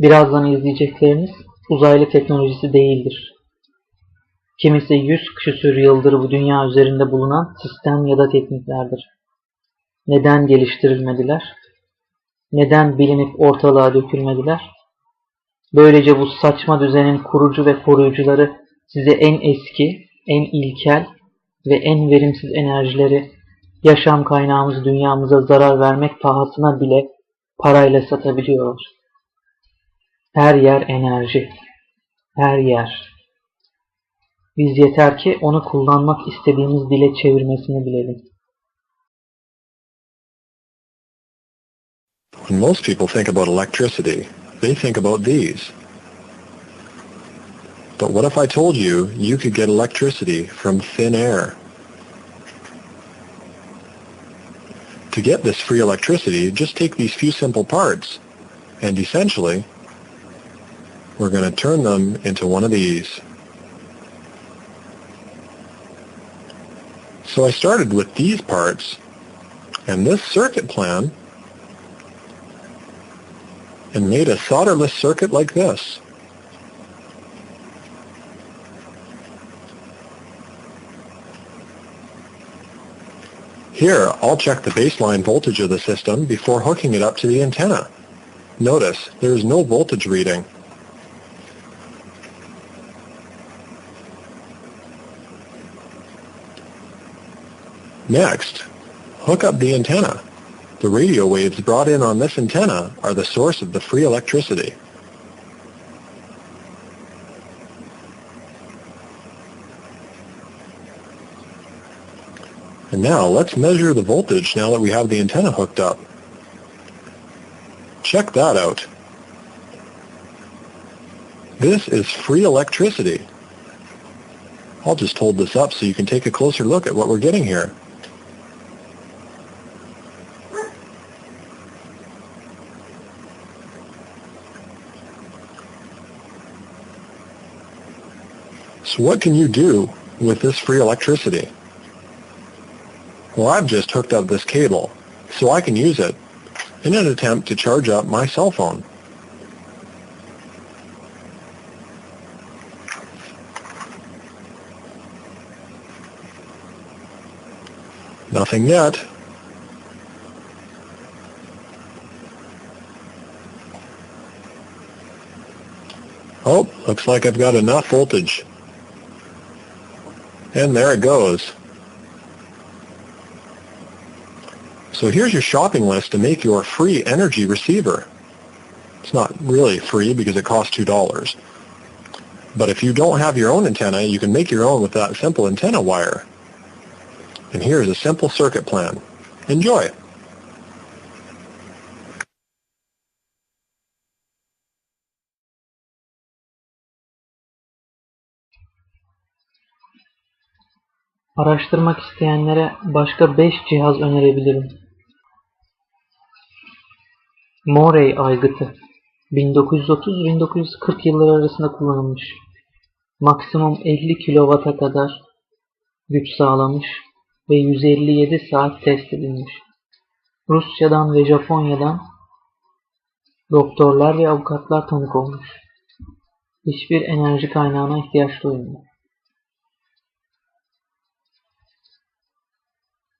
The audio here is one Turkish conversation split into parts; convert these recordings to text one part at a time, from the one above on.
Birazdan izleyecekleriniz uzaylı teknolojisi değildir. Kimisi yüz küsür yıldır bu dünya üzerinde bulunan sistem ya da tekniklerdir. Neden geliştirilmediler? Neden bilinip ortalığa dökülmediler? Böylece bu saçma düzenin kurucu ve koruyucuları size en eski, en ilkel ve en verimsiz enerjileri yaşam kaynağımız dünyamıza zarar vermek pahasına bile parayla satabiliyorlar. Her yer enerji. Her yer. Biz yeter ki onu kullanmak istediğimiz dile çevirmesini bilelim. When most people think about electricity, they think about these. But what if I told you you could get electricity from thin air? To get this free electricity, just take these few simple parts, and essentially, we're going to turn them into one of these. So I started with these parts, and this circuit plan, and made a solderless circuit like this. Here, I'll check the baseline voltage of the system before hooking it up to the antenna. Notice, there is no voltage reading. Next, hook up the antenna. The radio waves brought in on this antenna are the source of the free electricity. And now let's measure the voltage now that we have the antenna hooked up. Check that out. This is free electricity. I'll just hold this up so you can take a closer look at what we're getting here. So what can you do with this free electricity? Well, I've just hooked up this cable, so I can use it in an attempt to charge up my cell phone. Nothing yet. Oh, looks like I've got enough voltage. And there it goes. So here's your shopping list to make your free energy receiver. It's not really free because it costs $2. But if you don't have your own antenna, you can make your own with that simple antenna wire. And here's a simple circuit plan. Enjoy! Araştırmak isteyenlere başka 5 cihaz önerebilirim. Morey aygıtı 1930-1940 yılları arasında kullanılmış. Maksimum 50 kW'a kadar güç sağlamış ve 157 saat test edilmiş. Rusya'dan ve Japonya'dan doktorlar ve avukatlar tanık olmuş. Hiçbir enerji kaynağına ihtiyaç duymuyor.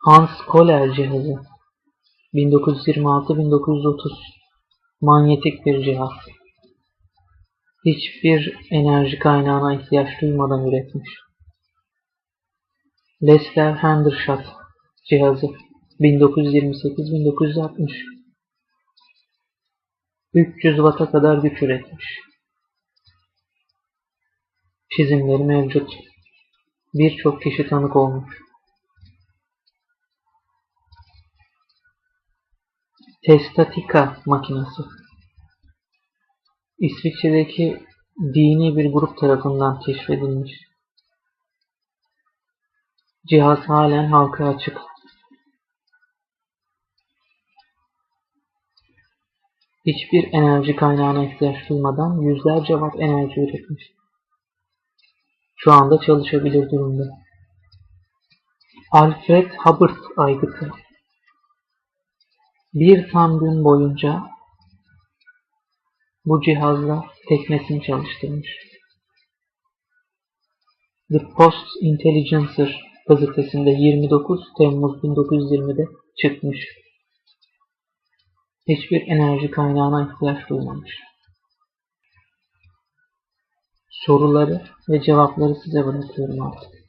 Hans Kohler cihazı 1926-1930 Manyetik bir cihaz. Hiçbir enerji kaynağına ihtiyaç duymadan üretmiş. Lester Hendershot cihazı 1928-1960 300 Watt'a kadar güç üretmiş. Çizimleri mevcut. Birçok kişi tanık olmuş. Testatika makinesi İsviçre'deki dini bir grup tarafından keşfedilmiş. Cihaz halen halka açık. Hiçbir enerji kaynağına ihtiyaç duymadan yüzlerce watt enerji üretmiş. Şu anda çalışabilir durumda. Alfred Hubbard aygıtı bir tam gün boyunca bu cihazla teknesini çalıştırmış. The Post Intelligencer gazetesinde 29 Temmuz 1920'de çıkmış. Hiçbir enerji kaynağına ihtiyaç duymamış. Soruları ve cevapları size bırakıyorum artık.